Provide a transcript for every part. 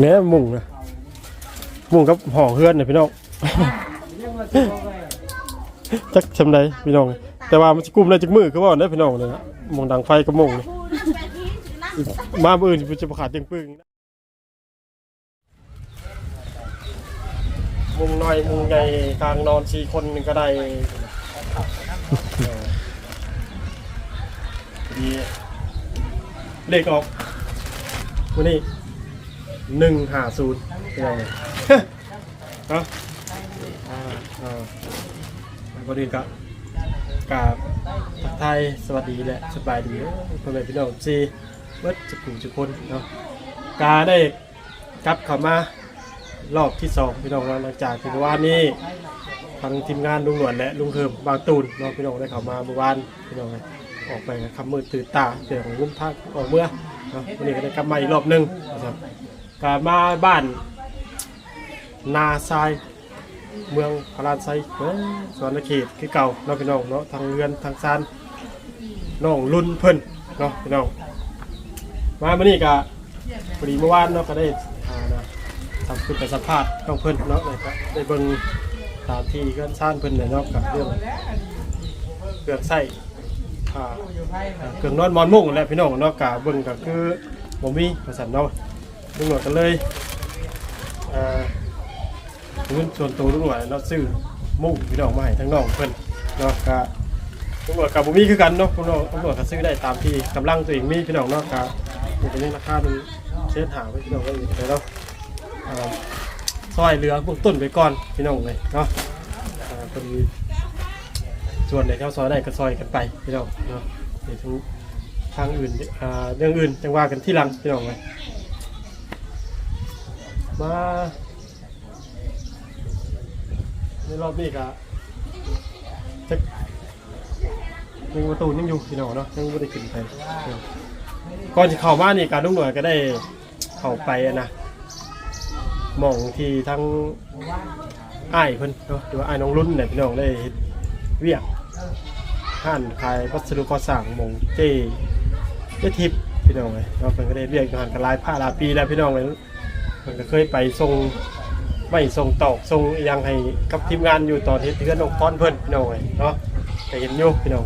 เนี่ยมุงนะมุงกับห่อเฮือนเนะพี่น้องจักชำไดพี่น้อง แต่ว่ามันจะกลุ่มได้จักมือคือว่าได้พี่น้องเลยนะมองดังไฟก็มงเลยมามืออื่นจะประขาดเตียงปึ้งมุงน้อยมุงใหญ่กลางนอนสี่คนก็ได้ดีเลขออกวันนี้ หนึ่งห้าศูนย์พี่น้องเลยเนาะอ่าอ่าก่อนอื่นก็กราบทักทายสวัสดีและสบายดีพ่อแม่พี่น้องซีเบิดจุกุจุกคนเนาะกาได้กลับเข้ามารอบที่สองพี่น้องหลังจากที่เมื่อวานนี้ทางทีมงานลุงหนวดและลุงเฮิมบางตูนเนาะพี่น้องได้เข้ามาเมื่อวานพี่น้องเลยออกไปคำมืดตื่นตาเสียงลุ่มทักออกเมื่อเนาะวันนี้ก็ได้กลับมาอีกรอบหนึงนะครับ กามาบ้าน นาทรายเมืองพาราไซเอ้ยสวนเขตคือเก่าเนาะพี่น้องเนาะทางเรือนทางซานน้องรุ่นเพิ่นเนาะพี่น้องมาเมื่อนี้ก็พอดีเมื่อวานเนาะก็ได้อ่านะทำคือไปสัมภาษณ์น้องเพิ่นเนาะเลยก็ได้เบิ่งสถานที่เรือนซ่านเพิ่นเนี่ยเนาะกับเรื่องเครื่องใช้อ่าเครื่องนอนมอนมุ้งและพี่น้องเนาะกะเบิ่งก็คือบ่มีว่าซั่นเนาะ ลุงหนวดก็เลยอ่าเงินส่วนตัวลุงหน่วยเราซื้อมุ่งพี่น้องมาให้ทั้งน้องเพิ่นเนาะก็ตำรวจกับบุมีคือกันเนาะพี่น้องตำรวจก็ซื้อได้ตามที่กำลังตัวเองมีพี่น้องเนาะก็มันเป็นราคามันเช็ดหาไว้พี่น้องก็อยู่แต่เนาะอ่าซอยเรือเบื้องต้นไปก่อนพี่น้องเลยเนาะอ่าเป็นส่วนไหนเราซอยได้ก็ซอยกันไปพี่น้องเนาะเดี๋ยวทั้งทางอื่นอ่าเรื่องอื่นจังว่ากันที่หลังพี่น้องเลย มาในรอบนี้ก็จะยังประตูยังอยู่พี่น้องเนาะยังไม่ได้ขึ้นไปก่อนจะเข้ามานี่การลุงหน่วยก็ได้เข้าไปอะนะหมองที่ทั้งอ้ายเพิ่นเนาะหรือว่าอ้ายน้องรุ่นเนี่ยพี่น้องได้เวียกห้านขายวัสดุก่อสร้างหมองเจเจทิพย์พี่น้องเลยเนาเพิ่นก็ได้เรียกอยู่หันกันหลายผ้าหลายปีแล้วพี่น้องเลย เพิ่นก็เคยไปส่งไม่ส่งตอกส่งอิหยังให้กับทีมงานอยู่ตอนที่เพื่อนน้องพรเพิ่นพี่น้องเอ้ยเนาะก็เห็นอยู่พี่น้อง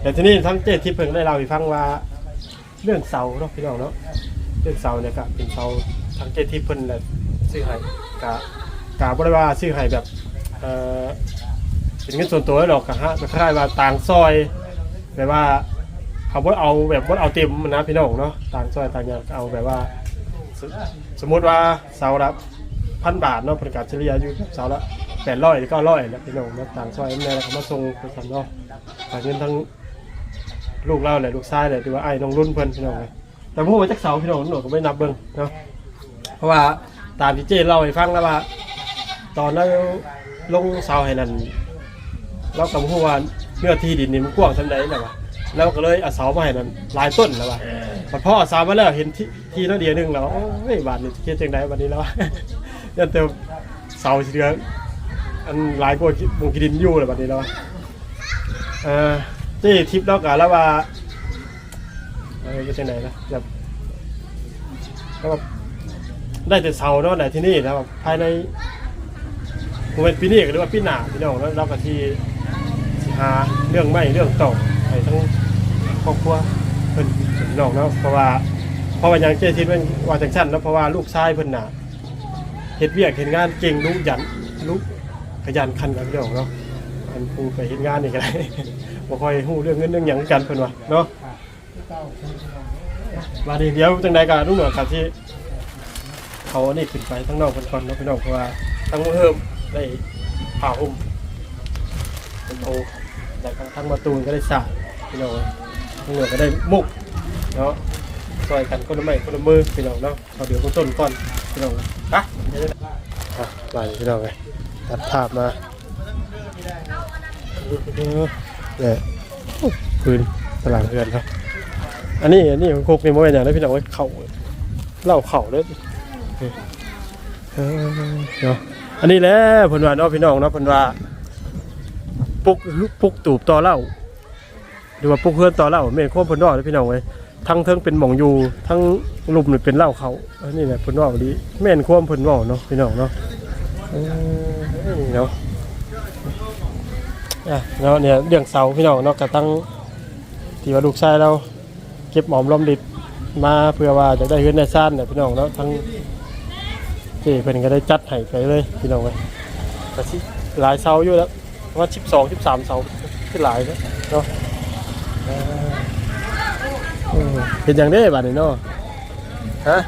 แต่ทีนี้ทั้งเจ็ดที่เพิ่นได้เล่าให้ฟังว่าเรื่องเสาเนาะพี่น้องเนาะเรื่องเสาเนี่ยก็เป็นเสาทั้งเจ็ดที่เพิ่นแหละซื้อให้กะกะบ่ได้ว่าซื้อให้แบบเอ่อเป็นเงินส่วนตัวหรอกกะฮะมันคล้ายๆว่าต่างซอยแบบว่าเอาบ่เอาแบบบ่เอาเต็มนะพี่น้องเนาะต่างซอยต่างอย่างเอาแบบว่า สมมุติว่าเสาละพันบาทเนาะประกาศเฉลี่ยอยู่เสาละแปดร้อยก้าร้อยแล้วพี่น้องเนาะต่างซอยแม่แล้วเขามาส่งไปสั่เนาะฝากเงินทั้งลูกเล่าเลยลูกชายเลยที่ว่าไอ้น้องรุ่นเพิ่นพี่น้องเลยแต่พวกมาจากเสาพี่น้องหนูก็ไม่นับเบิ่งเนาะเพราะว่าตามที่เจ้เล่าให้ฟังแล้วว่า ตอนนั้นลงเสาให้นั่นเรากับพวกว่าเนื้อที่ดินนี่มันกว้างสันใดนะวะ แล้วก็เลยเอาเสามาให้นั่นหลายต้นแล้ววะพอพ่อสาวมาแล้วเห็นที่ที่น้อยเดียวหนึงแล้วโอ้ยบาทนี่จะคิดจังไดวันนี้แล้วยันเติมเสาสีเหลืองอันหลายกว่ามุงกิดินอยู่เลยวันนี้แล้วเออที่ทิปแล้วกันแล้วว่าเออจะจังไหนนะแบบแล้วแบบได้แต่เสาเนาะไหนที่นี่แล้วแบบภายในผมเป็นปีนี้ก็เรียกว่าปีหน้าพี่น้องแล้วเราก็ที่สิหาเรื่องไม่เรื่องตก ไปทั้งครอบครัวเพิ่นน้องเนาะเพราะว่าเพราะว่าอย่างเจทิศเป็นว่าจังซั่นเนาะเพราะว่าลูกชายเพิ่นน่ะเฮ็ดเวียกเฮ็ดงานเก่งรู้ยันรู้ขยันขันกันพี่น้องเนาะอันผู้ไปเฮ็ดงานนี่ก็ได้บ่ค่อยฮู้เรื่องเงินเรื่องหยังกันเพิ่นว่าเนาะว่าดีเดี๋ยวจังใดก็ลุงหนวดครับที่เขานี่ขึ้นไปทั้งนอกเพิ่นก่อนเนาะพี่น้องเพราะว่าทั้งเพิ่มได้ผ่าห่มเป็นโต แต่ทั้งมาตูนก็ได้สาดพี่น้องตำรวจก็ได้มุกเนาะซอยกันคนละไม้คนละมือพี่น้องเนาะเอาเดี๋ยวคนต้นก่อนพี่น้องไปะอะไปพี่น้องเลยตัดภาพมาเนี่ยพื้นตลาดเรือนครับ อันนี้อันนี้ของคุกนี่มันเป็นอย่างไรพี่น้องเอ้ยเข่าเล่าเข่าเลยเนาะอันนี้แหละเพิ่นวาเนาะพี่น้องเนาะเพิ่นวา ปุกปุกตูบต่อเหล่าหรือว่าปุกเพื่อนต่อเล่าแม่นความเพิ่นดอกเลยพี่น้องเว้ยทั้งเทิงเป็นหมองอยู่ทั้งลุมนี่เป็นเหล้าเขาอันนี้แหละพนเว่าดีแม่นความพนเว้าเนาะพี่น้องเนาะเออเนาะอะเนาะเนี่ยเรื่องเสาพี่น้องเนาะก็ตั้งที่ว่าลูกชายเราเก็บหมอมรอมริบมาเพื่อว่าจะได้เฮือนได้ซ่านเนี่ยพี่น้องเนาะทั้งเจ้เพิ่นก็ได้จัดให้ไปเลยพี่น้องเอ้ยก็สิหลายเสาอยู่แล้ว ว่า12 13เสาคือหลายเนาะเนาะเออเออเป็นอย่างได้บัดนี้เนาะฮะ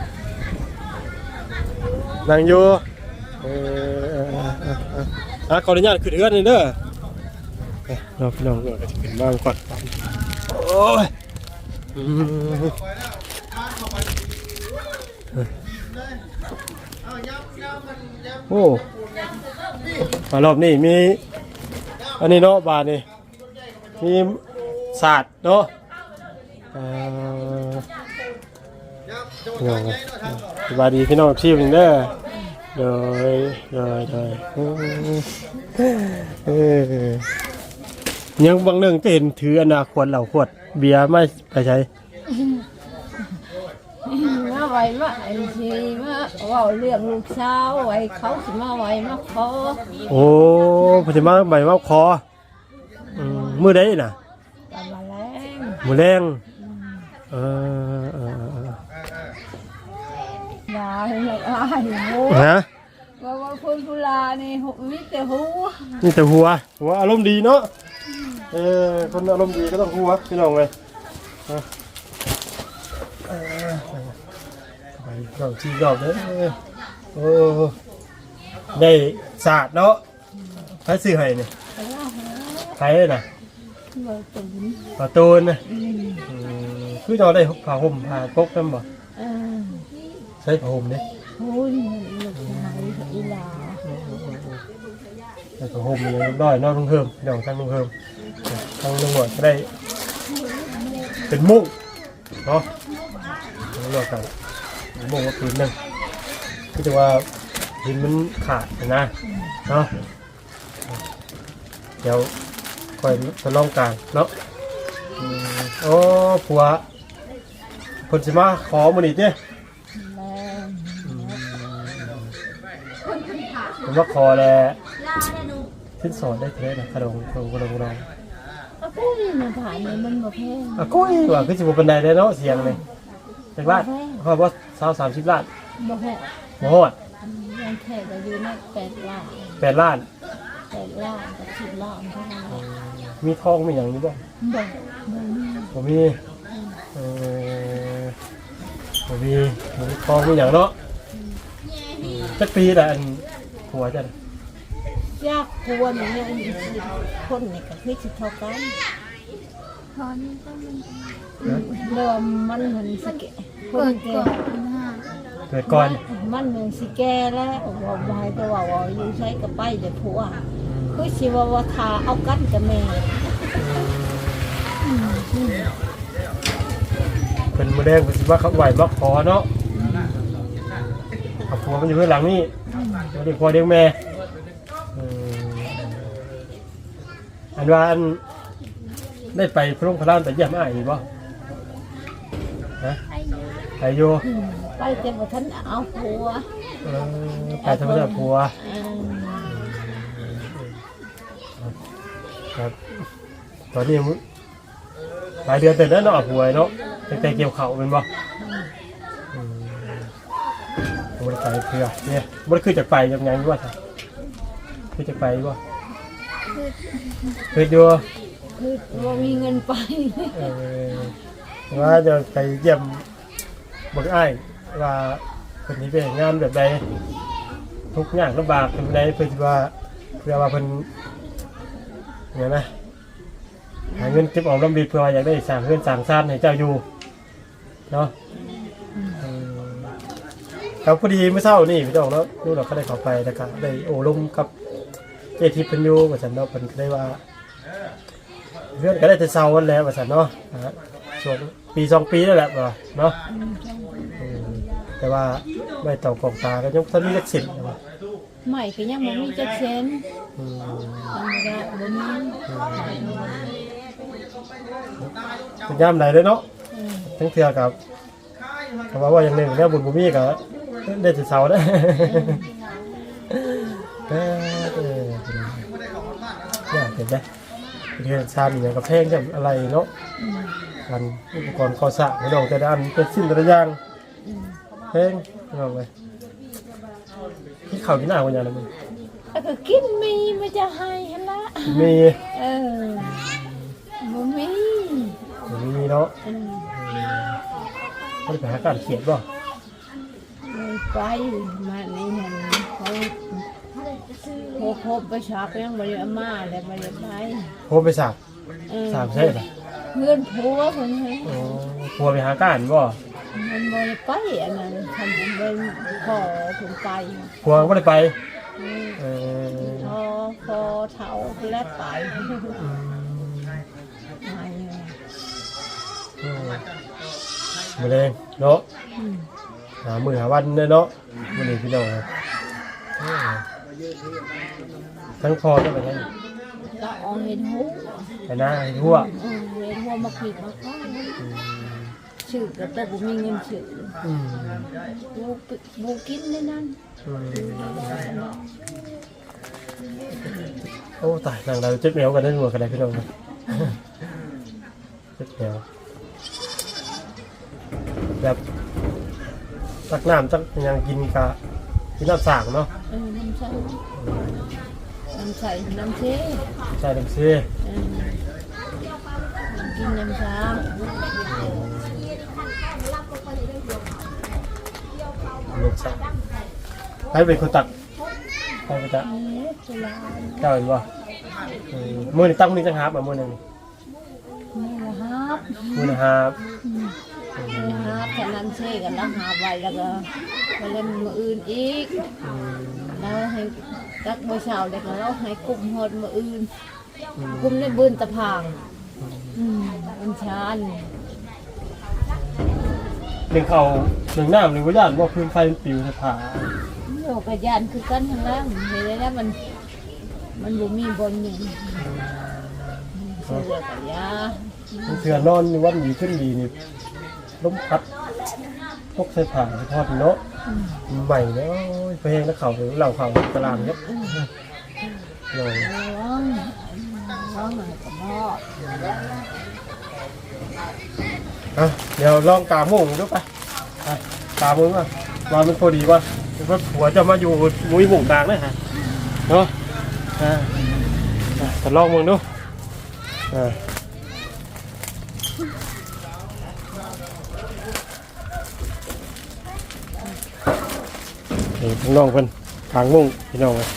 นั่งอยู่เอออะขออนุญาตขึ้นเรือนนี่เด้อเอ้ยน้องพี่น้องก็จะขึ้นบ้างก่อนโอ้ยโอ้มารอบนี้มี อันนี้เนาะบาทนี่มีศาสตร์เนาะเอ่อพี่น้องครับสบายดีพี่น้องชีพหนึ่งเด้อโดยโดยโดยเออยังบางเรื่องก็เห็นถืออนาคตเหล่าขวดเบียร์ไม่ไปใช้ มาไว้มาไอ้ทีมาเว่าเรื่องลูกสาวไว้เขาสิมาไว้มาขอโอ้พอจะมาใบมาคออืมมือได้น่ะตะมาแรงมือแรงเออเออเออด่าให้ไม่อายโหเออฮะว่าว่าคนพุลานี่หกมิแต่หูนี่แต่หัว หัวอารมณ์ดีเนาะเออคนอารมณ์ดีก็ต้องหัวพี่น้องเลย ไปเราที่รอบเด้อโอ้ได้ศาสตร์เนาะใครซื้อให้เนี่ยแต่ว่าหาใครน่ะเมื่อตุนประตูนน่ะอืมอืมคือเราได้ผ้าห่มผ้าปกกันบ่เออใช้ผ้าห่มเนี่ยหุ้นลูกชายอีหลาใช้ผ้าห่มอย่างเรียบร้อยเนอกลุงเพิ่มเดี๋ยวทั้งลุงเพิ่มทั้งลุงหมดก็ได้เป็นมุ้งเนาะลุงหมดกันมุ้งมาผืนหนึ่งคือแต่ว่าดินมันขาดนะเนาะเดี๋ยวคอยทดลองการเนาะอืมโอ้ผัวคนสิมาขอมือนี่เนี่ยแรงผมว่าขอแล้วสิ้นสอนได้เท่าไหร่นะกระดงกระดงกระดงกระดงเอาพูดมาผ่านนี่มันบ่แพงอะกุ้ยว่าคือสิบปันไดได้เนาะเสียงเลย จากล้านเพราะว่าสาวสามสิบล้านบ่แพงโมโหดยังแค่ก็อยู่ในแปดล้านแปดล้าน แปดล้านกับสิบล้านเท่านั้นแหละมีทองมีอย่างนี้บ่บ่บ่มีผมมีเออผมมีผมมีทองมีอย่างเนาะอืมจักปีละอันผัวจันยากควรเนี่ยอันนี้สิคนนี่ก็คือสิเท่ากันตอนนี้ก็มันเริ่มมันเหมือนสิแก่ค เกินดแก่ก่อนห้าเกิดก่อน มันเหมือนสิแก่แล้วว่าบ่ให้แต่ว่าว่าอยู่ใช้กับไปเดี๋ยวผัวคือสิว่าว่าทาเอากันกับแม่เป็นมือแดงเป็นสิว่าเขาไหวบักคอเนาะขับผัวมันอยู่ข้างหลังนี่เด็กพ่อเด็กแม่อืมอันว่าอันได้ไปพระองค์พระรามแต่เยี่ยมอ้ายนี่บ่ฮะ ไอ้เนี่ยไปอยู่อืมไปแต่บ่ทันเอาผัวเออไปทำไมผัวอืมครับ ตอนนี้มึงหลายเดือนแต่นั้นเนาะผัวเนาะตั้งแต่เกี่ยวเขาเป็นบ่อืมบริไปเพื่อเนี่ยบริคือจากไปยังไงวะคือจากไปวะคืออยู่คือว่ามีเงินไป เออว่าจะไปเยี่ยมเบิกอ้ายว่าคนนี้เป็นงานแบบใดทุกอย่างลำบากเป็นใดเพื่อว่าเพื่อว่าเพิ่นเนี่ยนะหาเงินเก็บออมรำดีเพื่อว่าอยากได้สร้างเงินสร้างซานให้เจ้าอยู่เนาะเออครับพอดีเมื่อเช้านี่พี่น้องเนาะนู่นเราก็ได้เข้าไปแล้วก็ได้โอ้ลมกับเจทิพย์เพันอยูว่าฉันเนาะเพิ่นก็ได้ว่า เพื่อนก็ได้แต่เศร้าวันแล้วว่าสันเนาะนะฮะช่วง ปีสองปีแล้วแหละว่าเนาะอืมแต่ว่าไม่ต่อกองตาก็ยังท่านมีจักสิทธิ์นะว่าใหม่ก็ยังบ่มีจักเซนอืมธรรมดาบ่มีเป็นย่ามไหนเลยเนาะอืมตทั้งเทือกับคำว่าว่าอย่างหนึ่งแล้วบุญบุมีกับเด็ดเสาได้เออเออเนี่ยเห็นไหมเรียนชามีอย่างกับเพลงกับอะไรเนาะ กันอุปกรณ์ก่อสร้างไม่ต้องแต่ละอันเป็นสิ้นแต่ละอย่างเพลงเอาไปที่เขาที่หน้าคนอย่างนั้นมึงแล้วก็กินมีมันจะให้หั่นละมีเออบ่มีมีเนาะเออไม่ได้ไปหาการเขียนป่ะเลยไปมานี่เห็นเขาโคคบไปชักยังบ่ได้เอามาแล้วบ่ได้ไปโทรไปสาบเออสามใช่ปะ เพื่อนผัวเพิ่นให้อ๋อพัวไปหาการบ่มันบ่ได้ไปอันนั้นทำเป็นขอเพิ่นไปพัวก็เลยไปอืมเออพอพอเฒ่าแล้วไปไม่เลยมาเลยเนาะอืมหามือหาวันเด้อเนาะมันนี่พี่น้องครับเออทั้งพอทั้งไปทั้ง เราเอาเห็นหูไปหน้าให้ทั่วเออเห็นหัวมาผิดมาก้อยชื่อก็แต่บ่มีเงินชื่ออืมบูปิบูกินในนั้นอืมโอ้ตายทางเราเจ็บแมวกันได้หัวกันได้พี่น้องครับเจ็บแมวแบบตักน้ำจักยังกินกะกินน้ำสางเนาะเออน้ำใส่ น้ำใส่น้ำเชใช่ดำซีเออกินน้ำชาลูกสาวให้เป็นคนตักใครไปตักเจ้าเห็นบ่เออมือนี่ตั้งมือนี่จังหาบอะมือหนึงไม่ละฮับมือนะฮาบม่ละฮับแค่น้ำเช่กันแล้วหาไว้แล้วก็ไปเล่นมืออื่นอีกแล้วให้ ตักเมื่อเช้าแล้วก็เราให้กลุ่มหดมืออื่นอืมกลุ่มในบืนตะพางอืมอันชานหนึ่งเขาหนึ่งน้ำหนึ่งวิญญาณว่าพื้นไฟมันปิวสะพาโลกยานคือกันทั้งนั้นเห็นแล้วมัน มันบ่มีบนหนึ่งเสือกับยามันเถื่อนอนอยู่วันดีขึ้นดีนี่ล้มพัดพกใส่ผ้าทอดเนาะ ใหม่เนาะโอ้ยเพลงแล้วเขาเหล่าเขาตารางเนี้ยโอ้ยร้องร้องหน่อยกับพ่ออะเดี๋ยวลองกาโมงดูไปไปกาโมงว่าว่ามันพอดีว่าว่าผัวจะมาอยู่มุ้ยหมู่กลางเลยฮะเนาะอ่าอะแต่ลองมึงดูอ่า นี่ข้างนอกเพิ่นทางมุ่งพี่น้องเลย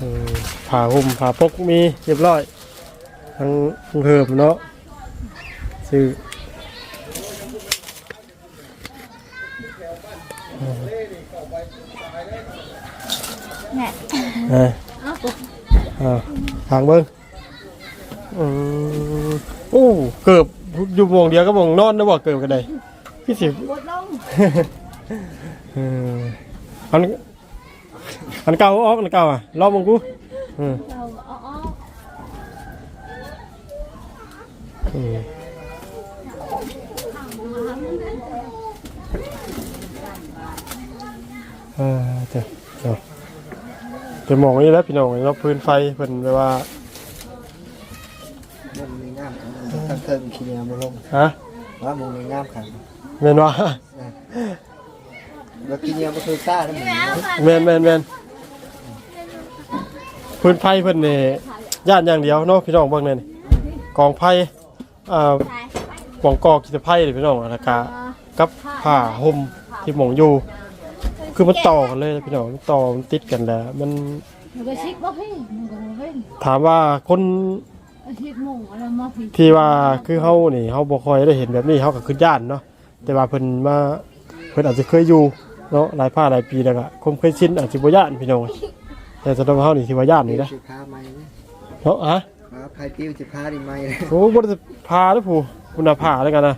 อืมผ่าห่มผ่าปกมีเรียบร้อยทั้งเหิมเนาะซื้อแม่เอออ่าทางเบิ้งอืมโอ้เกือบอยู่วงเดียวก็วงนอนนะบอกเกือบกันเลยพี่สิบดลงเอออันอันเก่าออกอันเก่าอะรอบมงกูอืมเราเอาออกอืมเออเจ้าเจ้าจะมองนี่แหล้วพี่น้องเนาะพื้นไฟเพิ่นแปลว่ามุมนี้งามครับทั้งเทิงขี้เหนียวมาลงฮะว่ามุมนี้งามครับแม่นว่า แล้วขี้เนียวก็คือซ่าทั้งหมดแมนแมนแมนพื้นไผ่เพิ่นนี่ย่านอย่างเดียวเนาะพี่น้องเบิ่งเนี่ยนี่กองไผ่อ่าหมองกอกิจไผ่นี่พี่น้องแล้วก็กับผ้าห่มที่หมองอยู่ คือมันต่อกันเลยนะพี่น้องมันต่อมันติดกันแล้ว มันมันก็ชิกบ่พี่มันก็บ่เป็นถามว่าคนอาทิตย์โมงอะไรมาพี่ที่ว่าคือเฮานี่เฮาบ่ค่อยได้เห็นแบบนี้เฮาก็คือย้านเนาะแต่ว่าเพิ่นมาเพิ่นอาจจะเคยอยู่ เนาะหลายผ้าหลายปีแล้วก็คงเคยชินอาจสิบ่ย้านพี่น้องแต่สำหรับเฮานี่สิว่าย้านนี่นะสิพาไหมเนาะฮะพาพายติ้วสิพาดีไหมเลยโอ้บริพาแล้วผู้คุณภาแล้วกันนะ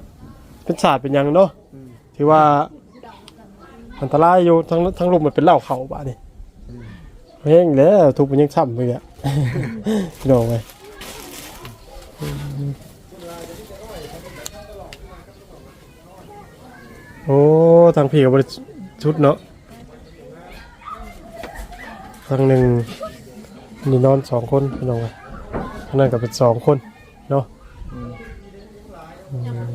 เป็นศาสตร์เป็นหยังเนาะอืมถือว่าอันตรายอยู่ทั้งทั้งลมมันเป็นเหล้าเขาบ้านี่เฮ้ยแล้วทุกมันยังช้ำไปอะ พี่น้องไปโอ้ทางพี่กับบริ ชุดเนาะทางหนึ่งนี่นอนสองคนพี่น้องไงทางนั้นก็เป็นสองคนเนาะอืม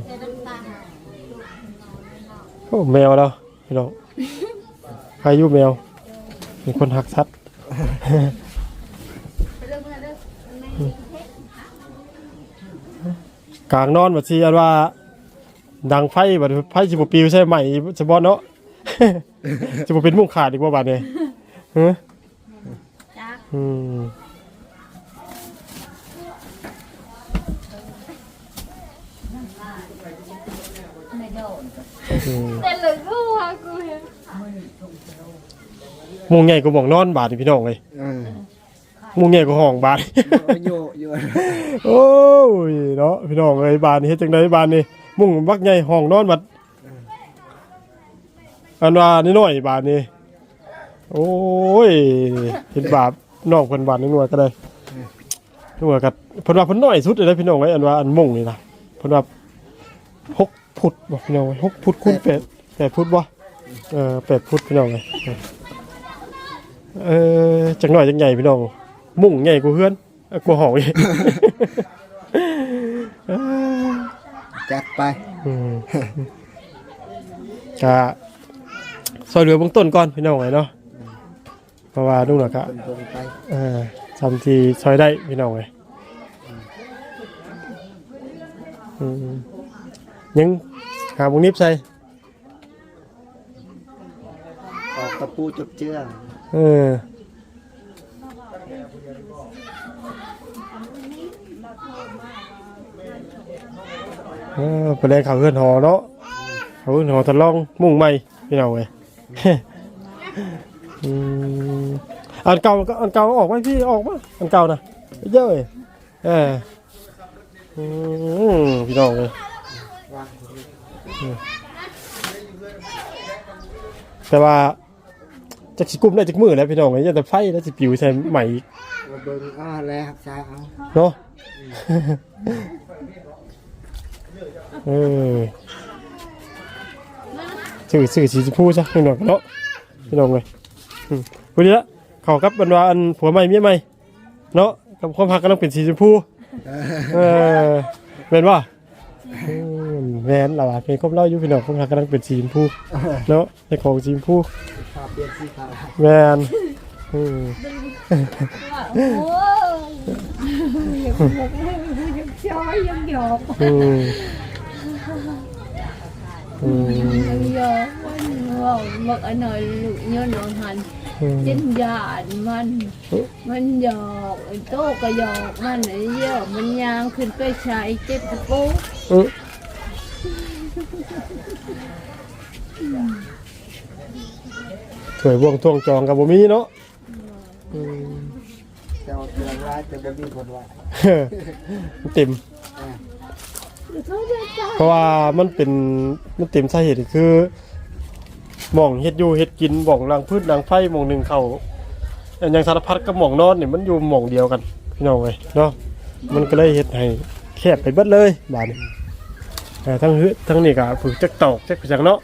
โอ้แมวแล้วพี่น้องใครอยู่แมว มีคนหักซัดกลางนอนบัดซีอันว่า ดังไฟบัดไฟสิบปิวใช่ไหมจะบอเนาะ จะบเป็นมุ่งขาดอีกว่าบาดเนี่ยฮะอืมไม่โดนอืมแต่เหลือกูฮะกูเห็นมุงใหญ่ก็มองนอนบาดนี่พี่น้องเลยเออมุงใหญ่ก็ห้องบาด โยโยโอ้ยเนาะพี่น้องเอ้ยบานนี่เฮ็ดจังไดบานนี่มุ่งบักใหญ่ห้องนอนบัด อันว่านิดหน่อยบานนี่โอ้ยเห็นบาปน้องเพิ่นบานนิดหน่อยก็ได้นิดหน่อยก็เพิ่นว่าเพิ่นน้อยสุดเลยนะพี่น้องเอ้ยอันว่าอันมุ่งนี่นะเพิ่นว่าหกฟุตบ่พี่น้องเอ้ยหกฟุตคูณแปดแปดฟุตบ่เออแปดฟุตพี่น้องเอ้ยเออจังหน่อยจังใหญ่พี่น้องมุ่งใหญ่กว่าเพื่อนเอ้ยกว่าห้องอีก จัดไป อืม กะซอยเหลือเบื้องต้นก่อนพี่น้องไงเนาะเพราะว่านุ่งหลักะเป็นคนไปเอ่าทำทีซอยได้พี่น้องไงอืมยังหาบุงนิบใส่ออกกระปูจบเจื้อเออเออไปแรงข่าวเพื่อนหอเนาะข่าวเพื่อนหอทะลองมุ่งใหม่พี่น้องไง อืมอันเก่าก็อันเก่าออกไหมพี่ออกมาอันเก่านะเยอะเลยเอออืมพี่น้องเลยว่างแต่ว่าจะสิกุมได้จักมือแล้วพี่น้องเลยยังแต่ไฟแล้วสิปิวใส่ใหม่อีกมาเบิ่งอ้าแล้วครับชายเอาเนาะเออ สื่อสื่อสีชมพูซะพี่น้องเนาะพี่น้องเลยอืมวันนี้ละเขากับบรรดาอันผัวใหม่เมียใหม่เนาะกับความพักก็ต้องเป็นสีชมพูเออเป็นว่าแมนเราอะเป็นครบเล่าอยู่พี่น้องคงหากำลังเป็นสีชมพูเนาะในของสีชมพูพาเปลี่ยนสีขาวแมนอืมโอ้ยยังบอกให้มันยังช้อยยังหยอกอืมอืมยังหยอก มันว่าบอกอันหน่อยลูกย้อนนอนหันอืมเจ็นยานมันมันหยอกไอ้โตก็หยอกมันไอ้เหี้ยมันยางขึ้นไปชายเจ็บตะปูอืม เพราะว่ามันเป็นมันเต็มสาเหตุคือหม่องเฮ็ดอยู่เฮ็ดกินหม่องรังพืชรังไฟหม่องหนึ่งเขาอย่างสารพัดกับหม่องนอนเนี่ยมันอยู่หม่องเดียวกันพี่น้องเอ้ยเนาะมันก็เลยเฮ็ดให้แคบไปเบิดเลยบานแต่ทั้งเฮือทั้งนี่ก็ฝึกจักตอกจักจังเนาะ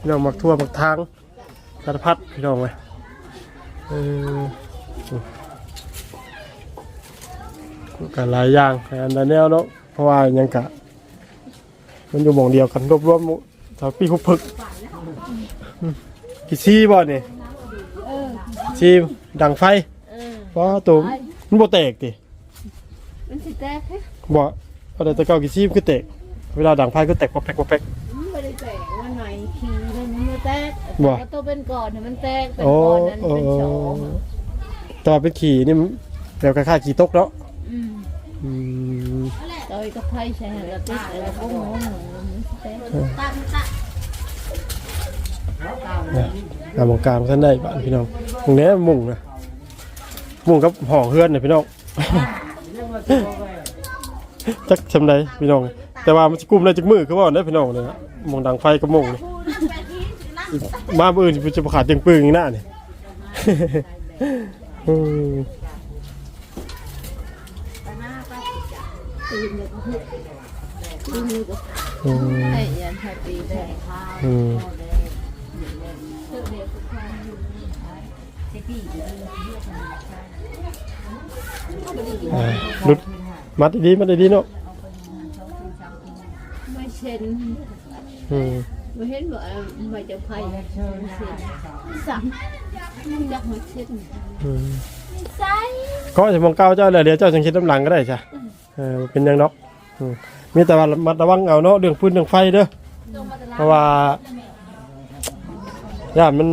พี่น้องมักทั่วมักทางสารพัดพี่น้องเอ้ยเออก็หลายอย่างหลายอันหลายแนวเนาะเพราะว่ายังกะ มันอยู่หมองเดียวกันรวบรวมๆแถวปีคุกพึกอืมกี่ซีบ่เนี่ยเออซีดังไฟเออเพราะตัวมันบ่แตกติมันสิแตกให้บ่เอาแต่ตะเกากี่ซีมันคือแตก เวลาดังไฟก็แตกปอกแป๊กปอกแป๊กมันไม่ได้แตกมันไหนขี้มันไม่แตกบ่แต่ตัวเป็นก่อนเนี่ยมันแตกเป็นโอ้ก่อนนั้นโอ้เป็นสองแต่ว่าเป็นขี่นี่มันแบบคล้ายๆขี่ตกเนาะอืมอืมต่อยกับไพ่ใช่ไหมแล้วติดแล้วก็งงมันสิแตกอ่าม องกลางท่านได้บ้านพี่น้องตรงนี้มุ่งนะมุ่งกับห่อเฮือนนะพี่น้องจักชำไดพี่น้องแต่ว่ามันจะกลุ่มได้จักมือคือว่าได้พี่น้องเลยนะมองดังไฟก็มงเลยมาเบอร์จะประขาดเตียงปืนอย่างหน้าเนี่ยเลยก็ตื่นเลยก็ อืมให้ยันให้ปีได้อืมอ่าลุดมัดดีๆมัดดีๆเนาะไม่เช่นอืมไม่เห็นว่าไม่จะไพ่เช่นสั่งมันอยากมาเช่นอืมใส่ ก็จะมองเก้าเจ้าเลยเดี๋ยวเจ้าจังคิดน้ำหลังก็ได้จ้ะ เออเป็นยังนอกอืมมีแต่ว่ามัดระวังเอาเนาะเรื่องพื้นเรื่องไฟเด้อเพราะว่าย่านมัน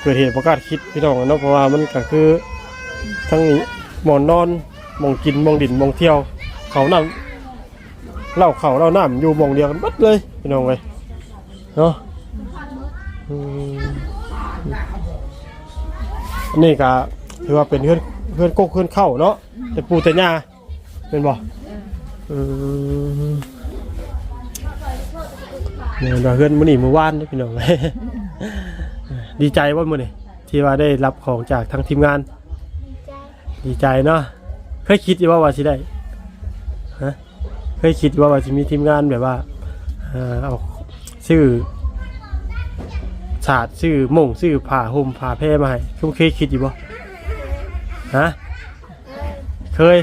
เกิดเหตุประกาศคิดพี่น้องเนาะเพราะว่ามันก็คือทั้งนี้หมอนนอนหมองกินหมองดินหมองเที่ยว เขาน้ำเหล่าเขาเหล่าน้ำอยู่หมองเดียวกันหมดเลยพี่น้องเลยเนาะอืมอันนี่ก็ถือว่าเป็นเพื่อนเพื่อนกกเพื่อนเข้าเนาะแต่ปูแต่ย่า เป็นบ่อืมเนี่ยเราเพื่อนมื้อนี้มื้อวานนี่พี่น้องดีใจว่ามื้อนี้ที่ว่าได้รับของจากทางทีมงาน ดีใจเนาะเคยคิดอยู่ว่าว่าสิได้ฮะเคยคิดว่าว่าสิมีทีมงานแบบว่าเอาชื่อศาสตร์ชื่อม่งชื่อผ่าห่มผ่าแพร่มาให้คุณเคยคิดอยู่บ่ฮะเคย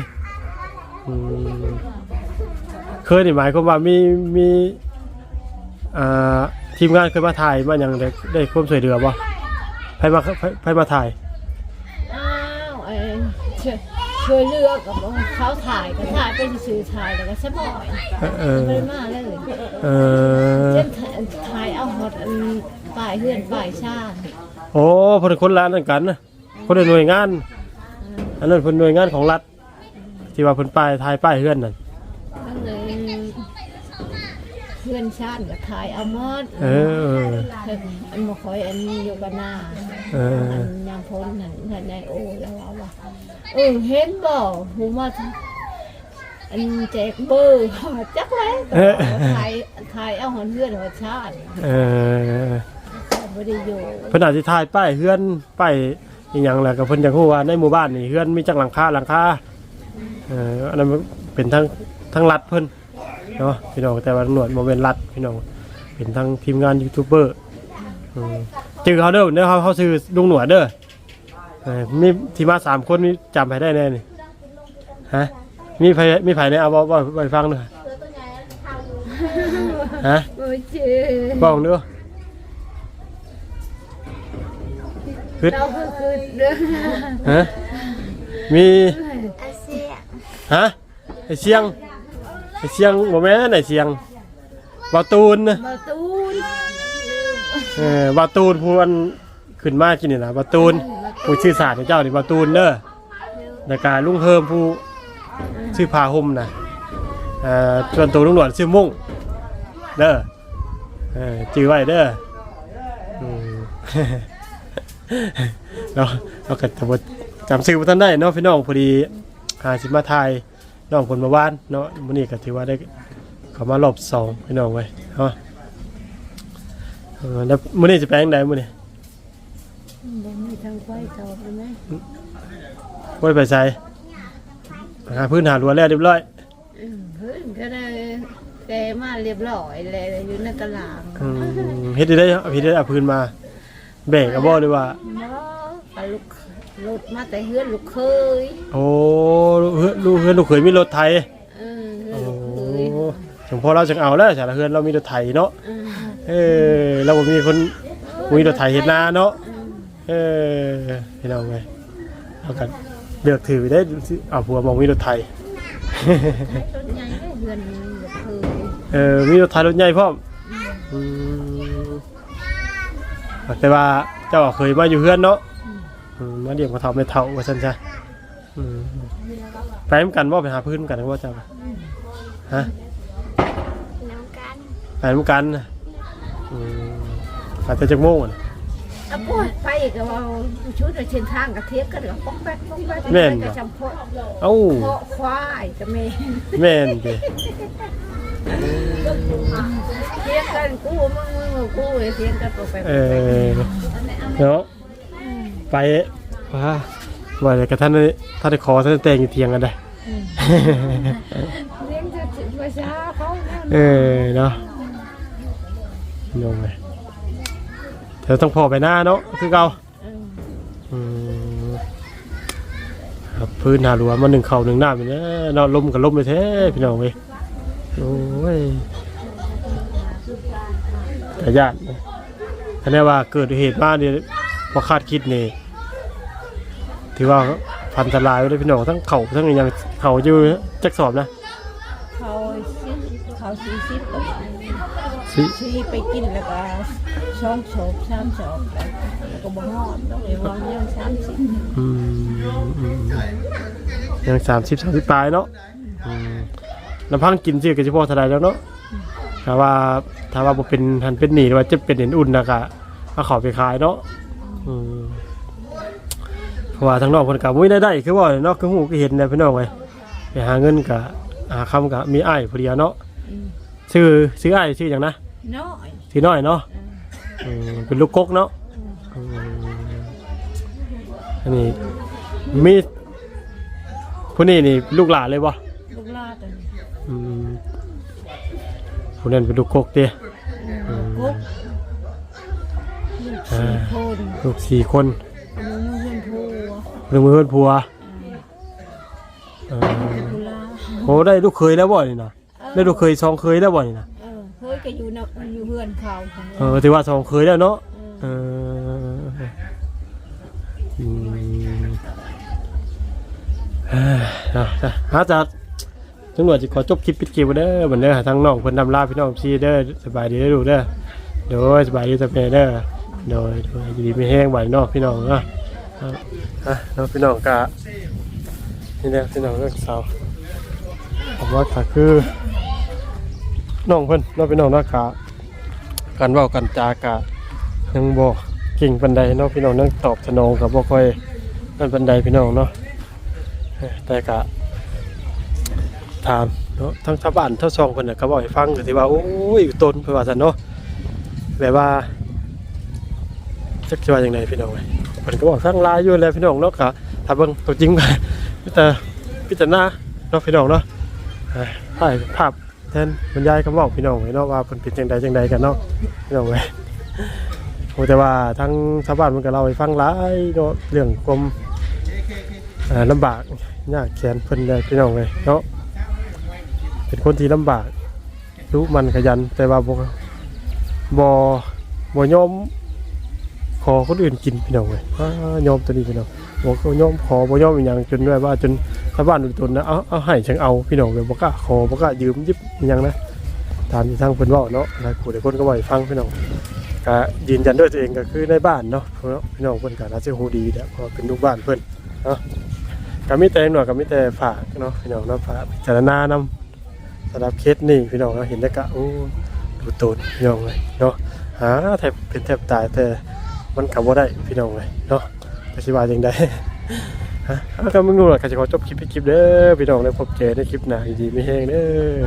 เคยนี่หมายความว่ามีมีอ่าทีมงานเคยมาถ่ายมาอย่างได้ได้ความช่วยเหลือบ่ใครมาใครใครมาถ่ายอ้าวไอ้ช่วยช่วยเลือกกับเขาถ่ายก็ถ่ายเป็นสื่อถ่ายแล้วก็สมอยเออไม่มาเลยเออเช่นถ่ายเอาหดอันป่ายเฮือนป่ายชาติโอ้เพนคนละอันนั้นกันนะคนละหน่วยงานอันนั้นเป็นหน่วยงานของรัฐ ที่ว่าเพิ่นป้ายทายป้ายเฮือนนั่นก็เลยเพื่อนชาติก็ถ่ายเอาหมดเออ อันมาคอยอันอยู่กันหน้าเออ อันยามพ้นนั่นท่านนายโอแล้วว่าว่าเออเห็นบ่หูมาอันแจกเบอร์จักเลยถ่ายถ่ายเอาหอนเพื่อนหอนชาติเออไม่ได้อยู่เพิ่นอาจสิทายป้ายเฮือนป้ายอีหยังแหละก็เพิ่นจังฮู้ว่าในหมู่บ้านนี่เฮือนมีจักหลังคาหลังคา เอออันนั้นมันเป็นทั้งทั้งรัฐเพิ่นเนาะพี่น้องแต่ว่าหน่วยบ่เป็นรัฐพี่น้องเป็นทั้งทีมงานยูทูบเบอร์อืมจื่อเขาเด้อเด้อเขาเขาชื่อลุงหนวดเด้อเออมีที่มาสามคนมีจำให้ได้แน่นี่ฮะมีไผมีไผในเอาบ่บ่บ่ให้ฟังหน่อยฮะโอ้ยเชื่อบอกเด้อคือเราคือคือเด้อฮะมีอาเซีย ฮะไอเสียงไอเสียงบ่แม่นไอเสียงบาตูนนะมาตูนเออบาตูนผู้อันขึ้นมากินนี่นะบาตูนผู้ชื่อศาสตร์เจ้านี่บาตูนเด้อแล้วก็ลุงเฮิมผู้ชื่อพาห่มนะเอ่อส่วนตัวลุงหนวดชื่อมุ่งเด้อเออจื้อไว้เด้ออืมเราเราก็จะบ่จำชื่อบ่ทันได้เนาะพี่น้องพอดี หาสิมาทายน้องผลมาบ้านเนาะมื้อนี้ก็ถือว่าได้เข้ามารอบสองพี่น้องไว้เนาะเออแล้วมื้อนี้จะไปทางใดมื้อนี้บ่มีทางไฟต่อไปไหมไว้ไปใส่หาพื้นหารั้วแล้วเรียบร้อยอืมเพิ่นก็ได้แกมาเรียบร้อยแล้วอยู่ในตารางอืมเฮ็ดได้เอาเฮ็ดได้เอาพื้นมาแบ่งเอาบ่หรือว่าบ่ปลูก รถมาแต่เฮือนลูกเคยโอ้เฮือนลูกเฮือนลูกเขยมีรถไถเออเฮือโอ้นลูกเคยถึงพอเราจังเอาแล้วจ้ะละเฮือนเรามีรถไถเนาะอืมเออเราบ่มีคนมีรถไถเฮ็ดนาเนาะเออพี่น้องเอ้ยเอากันเลือกถือได้เอาผัวมองมีรถไถรถใหญ่ได้เฮือนลูกเคยเออมีรถไถรถใหญ่พร้อมอืมแต่ว่าเจ้าเคยมาอยู่เฮือนเนาะอื มมาเรียกมาเฒ่าไม่เฒ่าว่าซั่นจ้ะอืมไปนำกันบ่ไปหาพื้นกันว่าเจ้าฮะน้ำกันไปนำกันน่ะอืมอาจจะจักโมงอะอะปวดไปก็ว่าชุดเส้นทางกระเทียบก็เดี๋ยวป๊อกแป๊กป๊อกแป๊กแม่นบ่ก็จำเพาะเอ้าเพาะควายก็แม่นแม่นดิเทียงกันกูมึงมึงกูเทียงกันไปเออเนาะ ไปว่าว่าแต่กระท่านนี่ถ้าได้ขอท่านแต่งอยู่เทียงกันได้เลี้ยงจะถึงภาษาเขาแน่นเออเนาะน้องเลยเดี๋ยวต้องพอไปหน้าเนาะคือเก่าเอออืมครับพื้นหาหลัวมาหนึ่งเข่าหนึ่งหน้าไปเนี่ยนอนลมกับลมเลยแท้พี่น้องเว้ยโอ้ยแต่ญาติถ้าแน่ว่าเกิดเหตุมาเนี่ย พอคาดคิดนี่ถือว่าพันตรายเลยพี่น้องทั้งเข่าทั้งอหยังเข่าอยู่จักสอบนะเขาสิเขาสี่สิบตัวสิซีไปกินแล้วก็ช่องโฉบสามโฉบแล้วแล้วก็บ่ฮอดต้องเลยว่ายังสามสิบอืมอืมยังสามสิบสามสิบปลายเนาะอืมน้ำพังกินสิก็เฉพาะเท่าไรแล้วเนาะถ้าว่าถ้าว่าบ่เป็นหันเป็นหนีหรือว่าจะเป็นเห็นอุ่นนะกะเอาเขอไปขายเนาะอืม เพราะว่าทางนอกคนกับมุ้ยได้ได้คือว่าเนาะคือหูก็เห็นนะพี่น้องไว้ไปหาเงินกะหาคำกะมีอ้ายพอดีเนาะอืมชื่อชื่ออ้ายชื่ออย่างนะน้อยชื่อน้อยเนาะเอออืมเป็นลูกกกเนาะอืมอันนี้มีผู้นี้นี่ลูกหลานเลยบ่ลูกลาดอันอืมผู้นั้นเป็นลูกกกเด้อืมกุ๊ก ลูกสี่คนลูกสี่คนลูกเพื่อนผัวหนึ่งมือเพื่อนผัวเออกุลาโอ้ได้ลูกเคยแล้วบ่นี่นะได้ลูกเคยสองเคยแล้วบ่นี่นะเออเฮ้ยก็อยู่นะอยู่เพื่อนเขาเออถือว่าสองเคยแล้วเนาะเอเออออืมเอ้ยเอาจ้ะอาจารย์จังหวะจะขอจบคลิปปิดคลิปไว้เด้อเหมือนเด้อทางน้องเพิ่นนำลาพี่น้องซีเด้อสบายดีเด้อลูกเด้อโดยสบายดีสบายเด้อ โดยโดยอยู่ดีไม่แห้งไหวนอกพี่น้องเนาะอะอะน้องพี่น้องกะนี่แหละพี่น้องเรื่องสาวผมว่าก็คือน้องเพิ่นน้องพี่น้องเนาะกะกันเว้ากันจากะยังบ่เก่งปานใดเนาะพี่น้องนั่งตอบสนองกับบ่ค่อยนั่นปานใดพี่น้องเนาะเอ้ยแต่กะถามเนาะทั้งชาวบ้านทั้งซองเพิ่นน่ะก็บอกให้ฟังก็สิว่าโอ้ยตนเพิ่นว่าซั่นเนาะแบบว่า จักสิว่าจังไดพี่น้องเอ้ยเพิ่นก็บอกทั้งลายอยู่แล้วพี่น้องเนาะก็ถ้าเบิ่งตัวจริงก็มีแต่พิจารณาเนาะพี่น้องเนาะถ่ายภาพแทนบรรยายคำบอกพี่น้องไว้เนาะว่าเพิ่นเป็นจังใดจังใดกันเนาะพี่น้องเอ้ยโอ้แต่ว่าทั้งชาวบ้านมันก็เล่าให้ฟังหลายเนาะเรื่องความลำบากยากแค้นเพิ่นเลยพี่น้องเอ้ยเนาะเป็นคนที่ลำบากรู้มันขยันแต่ว่าบ่บ่บ่ยอม อคนอื่นกินพี่น้องเลยยอมตัวนี้พี่น้องบ่ก็ยอมขอบ่ยอมอีหยังจนด้วยว่าจนชาวบ้านทุกตนนะเอาเอาให้ฉันเอาพี่น้องเลยบ่กล้าขอบ่กล้ายืมยิบอีหยังนะตามที่ทางเพิ่นว้าเนาะหลายผู้หลายคนก็บ่ให้ฟังพี่น้องก็ยืนยันด้วยตัวเองก็คือในบ้านเนาะเพราะพี่น้องเพิ่นก็น่าจะฮู้ดีแหละเพราะเป็นลูกบ้านเพิ่นเนาะก็มีแต่หน่อยก็มีแต่ฝากเนาะพี่น้องเนาะฝากพิจารณานำสำหรับเคสนี่พี่น้องเราเห็นแล้วก็โอ้ดูตูนพี่น้องเลยเนาะหาแทบเป็นแทบตายแต่ มันกลับว่าได้พี่น้องเลยเนาะจะสิบายยังไดฮะก็มึงดูหน่อยก็จะขอจบคลิปไปคลิปเด้อพี่น้องได้พบเจอในคลิปหนาดีๆไม่แห้งเด้อ